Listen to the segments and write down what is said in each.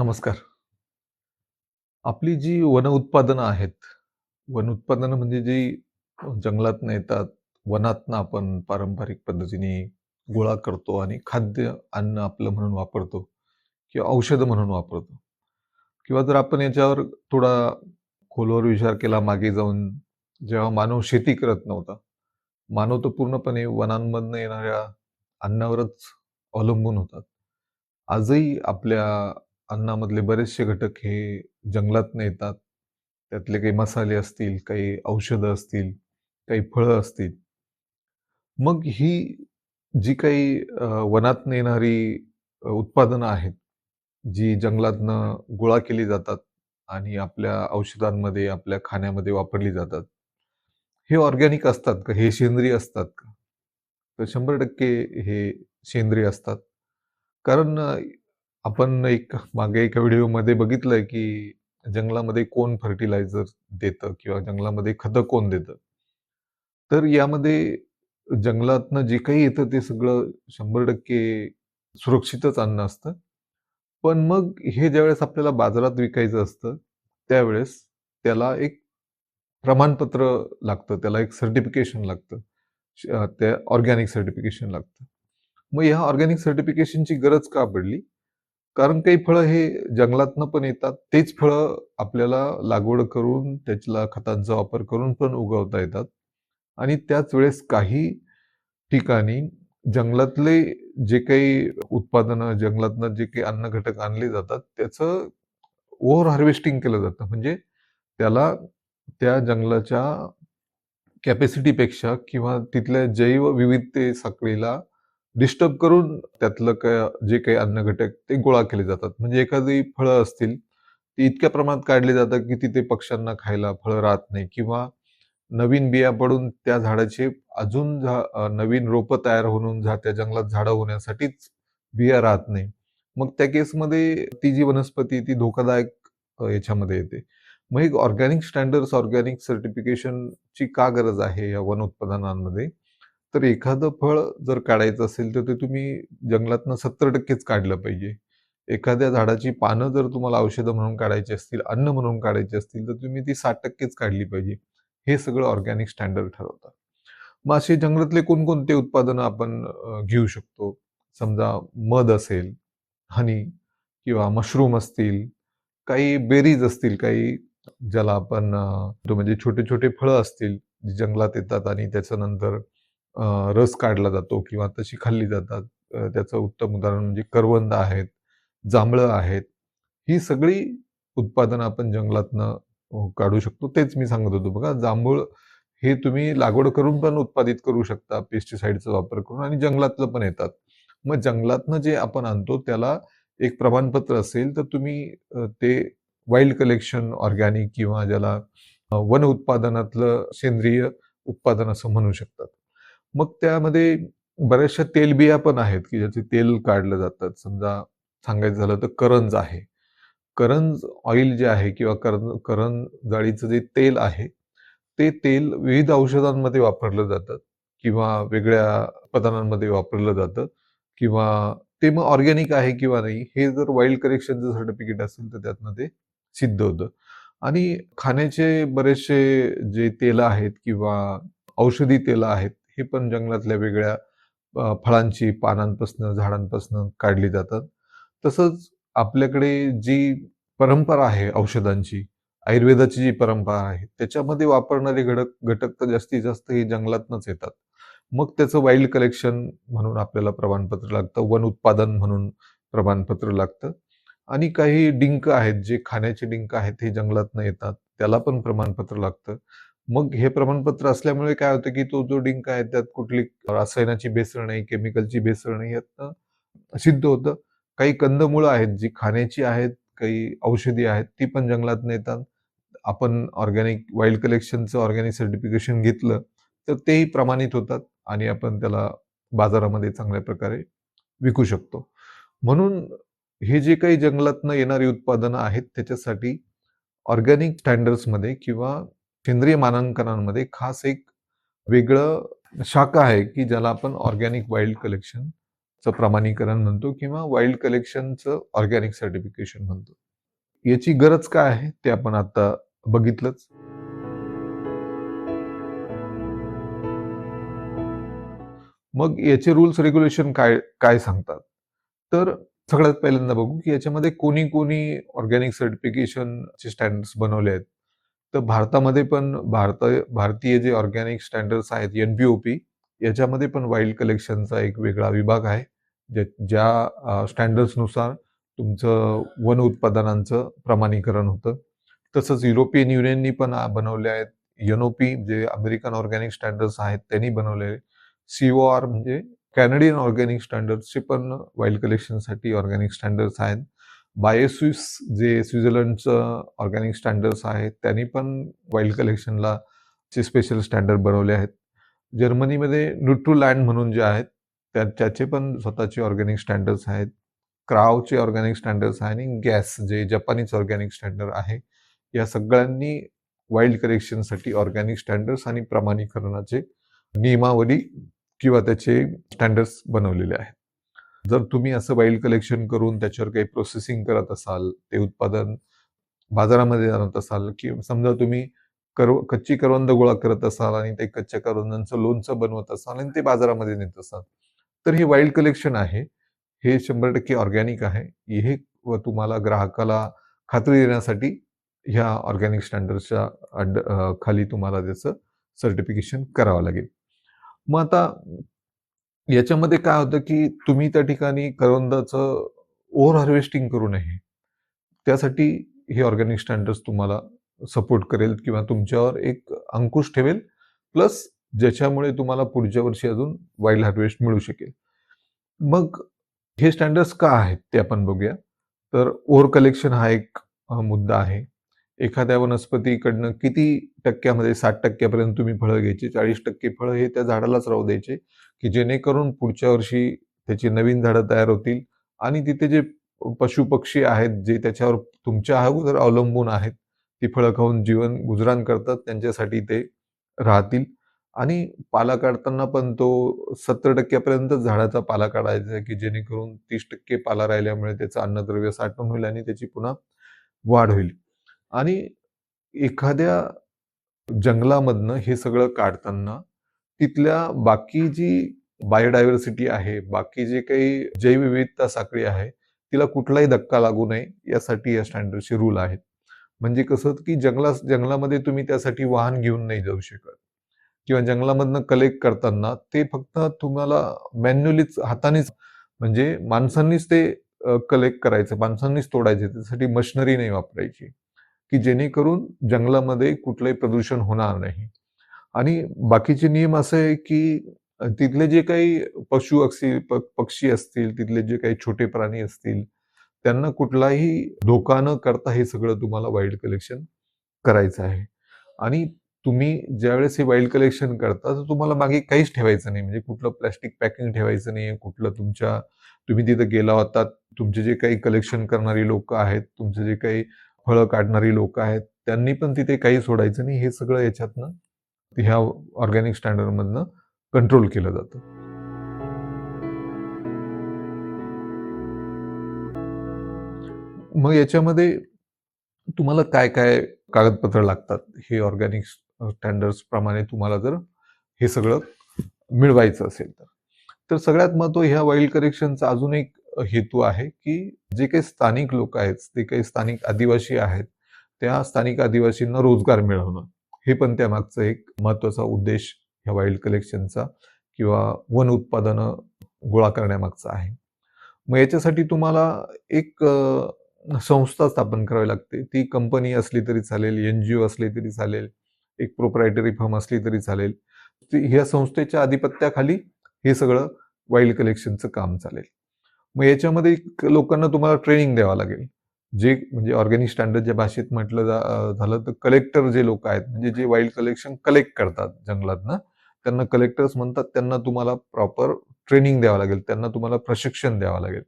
नमस्कार. आपली जी वन उत्पादनं आहेत, वन उत्पादनं म्हणजे जी जंगलातनं येतात, वनातनं आपण पारंपरिक पद्धतीने गोळा करतो आणि खाद्य अन्न आपलं म्हणून वापरतो किंवा औषधं म्हणून वापरतो किंवा जर आपण याच्यावर थोडा खोलवर विचार केला मागे जाऊन, जेव्हा मानव शेती करत नव्हता, मानव तर पूर्णपणे वनांमधनं येणाऱ्या अन्नावरच अवलंबून होतात. आजही आपल्या अन्नामधले बरेचसे घटक हे जंगलातनं येतात. त्यातले काही मसाले असतील, काही औषधं असतील, काही फळं असतील. मग ही जी काही अ, वनातनं येणारी उत्पादनं आहेत, जी जंगलातनं गोळा केली जातात आणि आपल्या औषधांमध्ये, आपल्या खाण्यामध्ये वापरली जातात. हे ऑर्गॅनिक असतात का? हे सेंद्रिय असतात का? तर 100% हे सेंद्रिय असतात. कारण आपण एक मागे एका व्हिडिओमध्ये बघितलंय, की जंगलामध्ये कोण फर्टिलायझर देतं किंवा जंगलामध्ये खतं कोण देतं. तर यामध्ये जंगलातनं जे काही येतं ते सगळं 100% सुरक्षितच अन्न असतं. पण मग हे ज्यावेळेस आपल्याला बाजारात विकायचं असतं, त्यावेळेस त्याला एक प्रमाणपत्र लागतं, त्याला एक सर्टिफिकेशन लागतं. त्या ऑर्गॅनिक सर्टिफिकेशन लागतं. मग ह्या ऑर्गॅनिक सर्टिफिकेशनची गरज का पडली? कारण काही फळं हे जंगलातनं पण येतात. तेच फळं आपल्याला लागवड करून त्याच्याला खतांचा वापर करून पण उगवता येतात. आणि त्याच वेळेस काही ठिकाणी जंगलातले जे काही उत्पादनं, जंगलातनं जे काही अन्न घटक आणले जातात, त्याचं ओव्हर हार्वेस्टिंग केलं जातं. म्हणजे त्याला त्या जंगलाच्या कॅपॅसिटीपेक्षा किंवा तिथल्या जैवविविधते साखळीला डिस्टर्ब करून त्यातलं काय जे काही अन्न घटक ते गोळा केले जातात. म्हणजे एखादी फळं असतील, ती इतक्या प्रमाणात काढली जातात, की तिथे पक्ष्यांना खायला फळं राहत नाही किंवा नवीन बिया पडून त्या झाडाचे अजून नवीन रोपं तयार होऊन झा त्या जंगलात झाडं होण्यासाठीच बिया राहत नाही. मग त्या केसमध्ये ती जी वनस्पती ती धोकादायक याच्यामध्ये येते. मग एक ऑर्गॅनिक स्टँडर्ड्स, ऑर्गॅनिक सर्टिफिकेशनची का गरज आहे या वन उत्पादनांमध्ये? तर एखादं फळ जर काढायचं असेल, तर ते तुम्ही जंगलातनं सत्तर टक्केच काढलं पाहिजे. एखाद्या झाडाची पानं जर तुम्हाला औषधं म्हणून काढायची असतील, अन्न म्हणून काढायची असतील, तर तुम्ही ती साठ टक्केच काढली पाहिजे. हे सगळं ऑर्गॅनिक स्टँडर्ड ठरवतात. मग असे जंगलातले कोणकोणते उत्पादनं आपण घेऊ शकतो? समजा मध असेल, हनी किंवा मशरूम असतील, काही बेरीज असतील, काही ज्याला आपण म्हणजे छोटे-छोटे फळं असतील, जंगलात येतात आणि त्याच्यानंतर नंतर रस काढला जातो किंवा तशी खाल्ली जातात. त्याचं उत्तम उदाहरण म्हणजे करवंद आहेत, जांभळं आहेत. ही सगळी उत्पादनं आपण जंगलातनं काढू शकतो. तेच मी सांगत होतो बघा, जांभूळ हे तुम्ही लागवड करून पण उत्पादित करू शकता पेस्टिसाइडचा वापर करून आणि जंगलातलं पण येतात. मग जंगलातनं जे आपण आणतो त्याला एक प्रमाणपत्र असेल, तर तुम्ही ते वाईल्ड कलेक्शन ऑर्गॅनिक किंवा ज्याला वन उत्पादनातलं सेंद्रिय उत्पादन असं म्हणू शकतात. मग त्यामध्ये बऱ्याचशा तेलबिया पण आहेत, की ज्याचे तेल काढलं जातात. समजा सांगायचं झालं तर करंज आहे. करंज ऑइल जे आहे किंवा करंज करंजाळीचं जे तेल आहे, ते तेल विविध औषधांमध्ये वापरलं जातं किंवा वेगळ्या पदार्थांमध्ये वापरलं जातं किंवा ते मग ऑर्गॅनिक आहे किंवा नाही, हे जर वाईल्ड करेक्शनचं सर्टिफिकेट असेल, तर त्यातनं ते सिद्ध होतं. आणि खाण्याचे बरेचसे जे तेल आहेत किंवा औषधी तेल आहेत, हे पण जंगलातल्या वेगळ्या फळांची पानांपासनं, झाडांपासनं काढली जातात. तसंच आपल्याकडे जी परंपरा आहे औषधांची, आयुर्वेदाची जी परंपरा आहे, त्याच्यामध्ये वापरणारे घटक घटक तर जास्तीत जास्त हे जंगलातनच येतात. मग त्याचं वाईल्ड कलेक्शन म्हणून आपल्याला प्रमाणपत्र लागतं, वन उत्पादन म्हणून प्रमाणपत्र लागतं आणि काही डिंक आहेत, जे खाण्याचे डिंक आहेत, हे जंगलातनं येतात. त्याला पण प्रमाणपत्र लागतं. मग हे प्रमाणपत्र असल्यामुळे काय होतं, की तो जो डिंक आहे, त्यात कुठली रसायनाची भेसळ नाही, केमिकलची भेसळ नाही, यातनं सिद्ध होतं. काही कंदमुळं आहेत, जी खाण्याची आहेत, काही औषधी आहेत, ती पण जंगलातनं येतात. आपण ऑर्गॅनिक वाईल्ड कलेक्शनचं ऑर्गॅनिक सर्टिफिकेशन घेतलं, तर तेही प्रमाणित होतात आणि आपण त्याला बाजारामध्ये चांगल्या प्रकारे विकू शकतो. म्हणून हे जे काही जंगलातनं येणारी उत्पादनं आहेत, त्याच्यासाठी ऑर्गॅनिक स्टँडर्ड्समध्ये किंवा सेंद्रिय मानांकनांमध्ये खास एक वेगळं शाखा आहे, की ज्याला आपण ऑर्गॅनिक वाईल्ड कलेक्शनचं प्रमाणीकरण म्हणतो किंवा वाईल्ड कलेक्शनचं ऑर्गॅनिक सर्टिफिकेशन म्हणतो. याची गरज काय आहे ते आपण आता बघितलंच. मग याचे रूल्स रेग्युलेशन काय काय सांगतात? तर सगळ्यात पहिल्यांदा बघू की याच्यामध्ये कोणी कोणी ऑर्गॅनिक सर्टिफिकेशनचे स्टँडर्ड्स बनवले आहेत. तर भारतामध्ये पण भारत भारतीय जे ऑर्गॅनिक स्टँडर्ड्स आहेत एन बी ओ पी याच्यामध्ये पण वाईल्ड कलेक्शनचा एक वेगळा विभाग आहे. ज्या ज्या स्टँडर्ड्सनुसार तुमचं वन उत्पादनांचं प्रमाणीकरण होतं. तसंच युरोपियन युनियननी पण बनवले आहेत. एन-ओ-पी जे अमेरिकन ऑर्गॅनिक स्टँडर्ड्स आहेत त्यांनी बनवले. सी-ओ-आर म्हणजे कॅनडियन ऑर्गॅनिक स्टँडर्ड्सचे पण वाईल्ड कलेक्शनसाठी ऑर्गॅनिक स्टँडर्ड्स आहेत. बायोस्विस जे स्वित्झर्लंडचं ऑर्गॅनिक स्टँडर्ड्स आहेत त्यांनी पण वाईल्ड कलेक्शनला चे स्पेशल स्टँडर्ड बनवले आहेत. जर्मनीमध्ये न्यूट्रूलँड म्हणून जे आहेत त्या त्याचे पण स्वतःचे ऑर्गॅनिक स्टँडर्ड्स आहेत. क्रावचे ऑर्गॅनिक स्टँडर्ड्स आहे आणि गॅस जे जपानीज ऑर्गॅनिक स्टँडर्ड आहे. या सगळ्यांनी वाईल्ड कलेक्शनसाठी ऑर्गॅनिक स्टँडर्ड्स आणि प्रमाणीकरणाचे नियमावली किंवा त्याचे स्टँडर्ड्स बनवलेले आहेत. जर तुम्ही असं वाईल्ड कलेक्शन करून त्याच्यावर काही प्रोसेसिंग करत असाल, ते उत्पादन बाजारामध्ये आणत असाल किंवा समजा तुम्ही करव कच्ची करवंद गोळा करत असाल आणि ते कच्च्या करवंदांचं लोणचं बनवत असाल आणि ते बाजारामध्ये नेत असाल, तर हे वाईल्ड कलेक्शन आहे. हे 100% ऑर्गॅनिक आहे. हे व तुम्हाला ग्राहकाला खात्री देण्यासाठी ह्या ऑर्गॅनिक स्टँडर्डच्या अंड खाली तुम्हाला त्याचं सर्टिफिकेशन करावं लागेल. मग आता याच्यामध्ये काय होतं की तुम्ही त्या ठिकाणी करवंदाचं ओव्हर हार्वेस्टिंग करू नये. त्यासाठी हे ऑर्गॅनिक स्टँडर्ड तुम्हाला सपोर्ट करेल किंवा तुमच्यावर एक अंकुश ठेवेल. प्लस ज्याच्यामुळे तुम्हाला पुढच्या वर्षी अजून वाईल्ड हार्वेस्ट मिळू शकेल. मग हे स्टँडर्ड्स का आहेत ते आपण बघूया. तर ओव्हर कलेक्शन हा एक मुद्दा आहे. एखाद्या वनस्पतीकडनं किती टक्क्यामध्ये साठ टक्क्यापर्यंत तुम्ही फळं घ्यायची. 40% फळं हे त्या झाडालाच राहू द्यायचे, की जेणेकरून पुढच्या वर्षी त्याची नवीन झाडं तयार होतील आणि तिथे जे पशु-पक्षी आहेत जे त्याच्यावर तुमच्या अगोदर अवलंबून आहेत. ती फळं खाऊन जीवन गुजराण करतात त्यांच्यासाठी ते राहतील आणि पाला काढताना पण तो सत्तर टक्क्यापर्यंत झाडाचा पाला काढायचा आहे, की जेणेकरून 30% पाला राहिल्यामुळे त्याचं अन्नद्रव्य साठवण होईल आणि त्याची पुन्हा वाढ होईल. आणि एखाद्या जंगलामधनं हे सगळं काढताना तिथल्या बाकी जी बायोडायव्हर्सिटी आहे, बाकी जे काही जैवविविधता साखळी आहे, तिला कुठलाही धक्का लागू नये यासाठी या स्टँडर्डचे रूल आहेत. म्हणजे कसं की जंगला जंगलामध्ये तुम्ही त्यासाठी वाहन घेऊन नाही जाऊ शकत किंवा जंगलामधनं कलेक्ट करताना ते फक्त तुम्हाला मॅन्युअलीच हातानेच म्हणजे माणसांनीच ते कलेक्ट करायचं, माणसांनीच तोडायचे. त्यासाठी मशिनरी नाही वापरायची, की जेणेकरून जंगलामध्ये कुठलंही प्रदूषण होणार नाही. आणि बाकीचे नियम असे आहे की तिथले जे काही पशु असतील, पक्षी असतील, तिथले जे काही छोटे प्राणी असतील, त्यांना कुठलाही धोका न करता हे सगळं तुम्हाला वाईल्ड कलेक्शन करायचं आहे. आणि तुम्ही ज्यावेळेस हे वाईल्ड कलेक्शन करता तर तुम्हाला मागे काहीच ठेवायचं नाही. म्हणजे कुठलं प्लॅस्टिक पॅकिंग ठेवायचं नाहीये. कुठलं तुमच्या तुम्ही तिथं गेला होता तुमचे जे काही कलेक्शन करणारी लोक आहेत, तुमचे जे काही फळं काढणारी लोक आहेत, त्यांनी पण तिथे काही सोडायचं नाही. हे सगळं याच्यातनं ह्या ऑर्गॅनिक स्टँडर्डमधनं कंट्रोल केलं जातं. मग याच्यामध्ये तुम्हाला काय-काय कागदपत्र लागतात, हे ऑर्गॅनिक स्टँडर्ड्स प्रमाणे तुम्हाला जर हे सगळं मिळवायचं असेल तर. तर सगळ्यात महत्त्व ह्या वाईल्ड करेक्शनचा अजून एक हेतू आहे, की जे काही स्थानिक लोक आहेत, जे काही स्थानिक आदिवासी आहेत, त्या स्थानिक आदिवासींना रोजगार मिळवणं. हे पण त्यामागचं एक महत्त्वाचा उद्देश ह्या वाईल्ड कलेक्शनचा किंवा वन उत्पादनं गोळा करण्यामागचा आहे. मग याच्यासाठी तुम्हाला एक संस्था स्थापन करावी लागते. ती कंपनी असली तरी चालेल, एन-जी-ओ असली तरी चालेल, एक प्रोप्रायटरी फर्म असली तरी चालेल. ह्या संस्थेच्या आधिपत्याखाली हे सगळं वाईल्ड कलेक्शनचं काम चालेल. मग याच्यामध्ये लोकांना तुम्हाला ट्रेनिंग द्यावं लागेल. जे म्हणजे ऑर्गॅनिक स्टँडर्डच्या भाषेत म्हटलं झालं तर कलेक्टर जे लोक आहेत, म्हणजे जे वाईल्ड कलेक्शन कलेक्ट करतात जंगलातनं, त्यांना कलेक्टर्स म्हणतात. त्यांना तुम्हाला प्रॉपर ट्रेनिंग द्यावं लागेल. त्यांना तुम्हाला प्रशिक्षण द्यावं लागेल.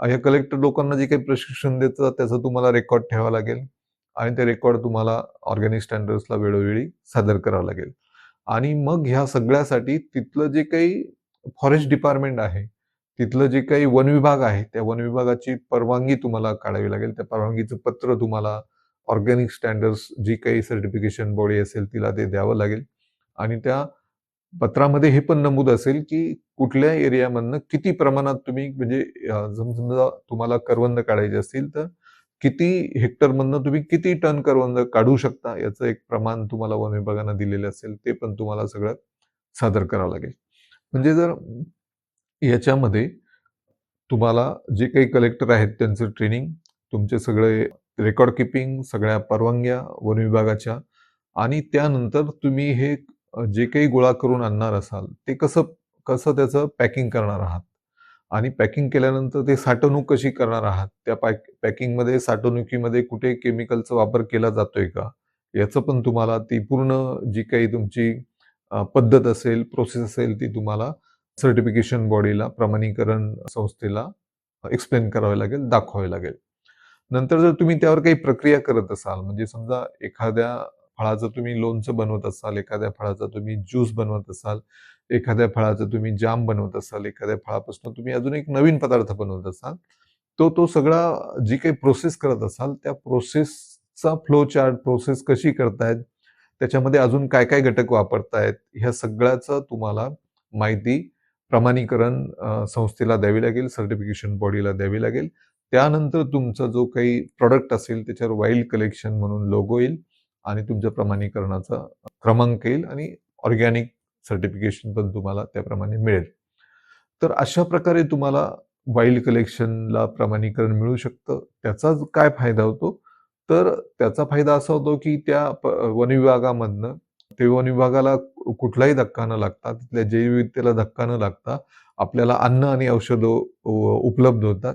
या कलेक्टर लोकांना जे काही प्रशिक्षण देतात त्याचा तुम्हाला रेकॉर्ड ठेवावा लागेल आणि ते रेकॉर्ड तुम्हाला ऑर्गॅनिक स्टँडर्ड्सला वेळोवेळी सादर करावं लागेल. आणि मग ह्या सगळ्यासाठी तिथलं जे काही फॉरेस्ट डिपार्टमेंट आहे, तिथलं जे काही वन विभाग आहे, त्या वन विभागाची परवानगी तुम्हाला काढावी लागेल. त्या परवानगीचं पत्र तुम्हाला ऑर्गॅनिक स्टँडर्ड्स जी काही सर्टिफिकेशन बॉडी असेल तिला ते द्यावं लागेल आणि त्या पत्रामध्ये हे पण नमूद असेल, की कुठल्या एरियामधनं किती प्रमाणात तुम्ही म्हणजे समजा तुम्हाला करवंद काढायची असतील, तर किती हेक्टरमधनं तुम्ही किती टन करवंद काढू शकता, याचं एक प्रमाण तुम्हाला वन विभागानं दिलेलं असेल, ते पण तुम्हाला सगळं सादर करावं लागेल. म्हणजे जर याच्यामध्ये तुम्हाला जे काही कलेक्टर आहेत त्यांचं ट्रेनिंग, तुमचे सगळे रेकॉर्ड कीपिंग, सगळ्या परवानग्या वन विभागाच्या आणि त्यानंतर तुम्ही हे जे काही गोळा करून आणणार असाल, ते कसं कसं त्याचं पॅकिंग करणार आहात आणि पॅकिंग केल्यानंतर ते साठवणूक कशी करणार आहात, त्या पॅक पॅकिंगमध्ये साठवणुकीमध्ये कुठे केमिकलचा वापर केला जातोय का? याचं पण तुम्हाला ती पूर्ण जी काही तुमची पद्धत असेल, प्रोसेस असेल, ती तुम्हाला सर्टिफिकेशन बॉडीला, प्रमाणीकरण संस्थेला एक्सप्लेन करावे लागेल, दाखवावे लागेल. नंतर जर तुम्ही त्यावर काही प्रक्रिया करत असाल, म्हणजे समजा एखाद्या फळाचं तुम्ही लोणचं बनवत असाल, एखाद्या फळाचा तुम्ही ज्यूस बनवत असाल, एखाद्या फळाचं तुम्ही जाम बनवत असाल, एखाद्या फळापासून तुम्ही अजून एक नवीन पदार्थ बनवत असाल, तो तो सगळा जी काही प्रोसेस करत असाल, त्या प्रोसेसचा फ्लो चार्ट, प्रोसेस कशी करतायत, त्याच्यामध्ये अजून काय-काय घटक वापरतायत, ह्या सगळ्याचं तुम्हाला माहिती प्रमाणीकरण संस्थेला द्यावी लागेल, सर्टिफिकेशन बॉडीला द्यावी लागेल. त्यानंतर तुमचा जो काही प्रॉडक्ट असेल, त्याच्यावर वाईल्ड कलेक्शन म्हणून लोगो येईल आणि तुमच्या प्रमाणीकरणाचा क्रमांक येईल आणि ऑर्गॅनिक सर्टिफिकेशन पण तुम्हाला त्याप्रमाणे मिळेल. तर अशा प्रकारे तुम्हाला वाईल्ड कलेक्शनला प्रमाणीकरण मिळू शकतं. त्याचा काय फायदा होतो? तर त्याचा फायदा असा होतो, की त्या प वन विभागामधनं ते वन विभागाला कुठलाही धक्का न लागता, तिथल्या जैवविविधतेला धक्का न लागता आपल्याला अन्न आणि औषधं उपलब्ध होतात.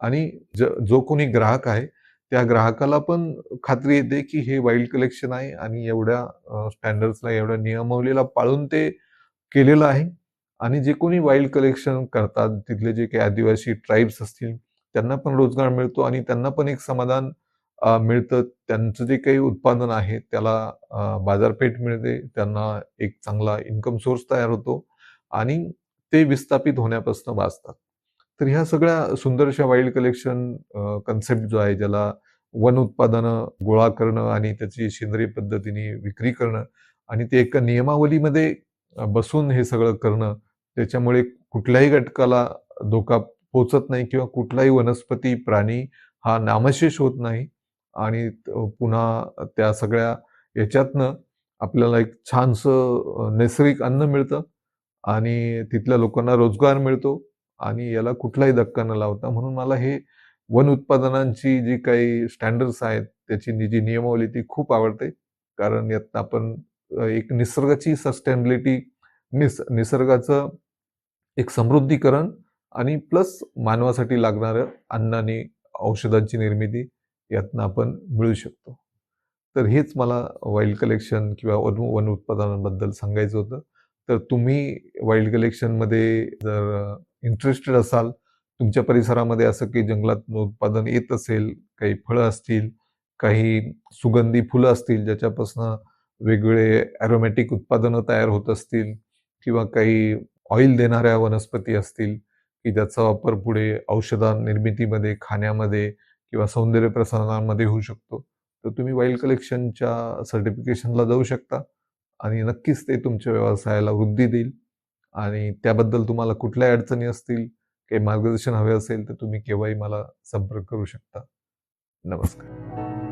आणि ज जो कोणी ग्राहक आहे, त्या ग्राहकाला पण खात्री येते, की हे वाईल्ड कलेक्शन आहे आणि एवढ्या स्टँडर्ड्सला, एवढ्या नियमावलीला पाळून ते केलेलं आहे. आणि जे कोणी वाईल्ड कलेक्शन करतात, तिथले जे काही आदिवासी ट्राइब्स असतील, त्यांना पण रोजगार मिळतो आणि त्यांना पण एक समाधान मिळतं. त्यांचं जे काही उत्पादन आहे, त्याला बाजारपेठ मिळते. त्यांना एक चांगला इन्कम सोर्स तयार होतो आणि ते विस्थापित होण्यापासून वाचतात. तर ह्या सगळ्या सुंदरशा वाईल्ड कलेक्शन कन्सेप्ट जो आहे, ज्याला वन उत्पादनं गोळा करणं आणि त्याची सेंद्रिय पद्धतीने विक्री करणं आणि ते एका नियमावलीमध्ये बसून हे सगळं करणं, त्याच्यामुळे कुठल्याही घटकाला धोका पोचत नाही किंवा कुठलाही वनस्पती, प्राणी हा नामशेष होत नाही आणि पुन्हा त्या सगळ्या याच्यातनं आपल्याला एक छानसं नैसर्गिक अन्न मिळतं आणि तिथल्या लोकांना रोजगार मिळतो आणि याला कुठलाही धक्का न लावता म्हणून मला हे वन उत्पादनांची जी काही स्टँडर्ड्स आहेत, त्याची जी नियमावली ती खूप आवडते. कारण यात आपण एक निसर्गाची सस्टेनेबिलिटी, निस निसर्गाचं एक समृद्धीकरण आणि प्लस मानवासाठी लागणारं अन्न आणि औषधांची निर्मिती यातनं आपण मिळू शकतो. तर हेच मला वाईल्ड कलेक्शन किंवा वन वन उत्पादनांबद्दल सांगायचं होतं. तर तुम्ही वाईल्ड कलेक्शनमध्ये जर इंटरेस्टेड असाल, तुमच्या परिसरामध्ये असं की जंगलात उत्पादन येत असेल, काही फळं असतील, काही सुगंधी फुलं असतील, ज्याच्यापासून वेगवेगळे ॲरोमॅटिक उत्पादनं तयार होत असतील किंवा काही ऑइल देणाऱ्या वनस्पती असतील, की ज्याचा वापर पुढे औषध निर्मितीमध्ये, खाण्यामध्ये किंवा सौंदर्य प्रसारणामध्ये होऊ शकतो. तर तुम्ही वाईल्ड कलेक्शनच्या सर्टिफिकेशनला जाऊ शकता आणि नक्कीच ते तुमच्या व्यवसायाला वृद्धी देईल आणि त्याबद्दल तुम्हाला कुठल्याही अडचणी असतील, काही मार्गदर्शन हवे असेल, तर तुम्ही केव्हाही मला संपर्क करू शकता. नमस्कार.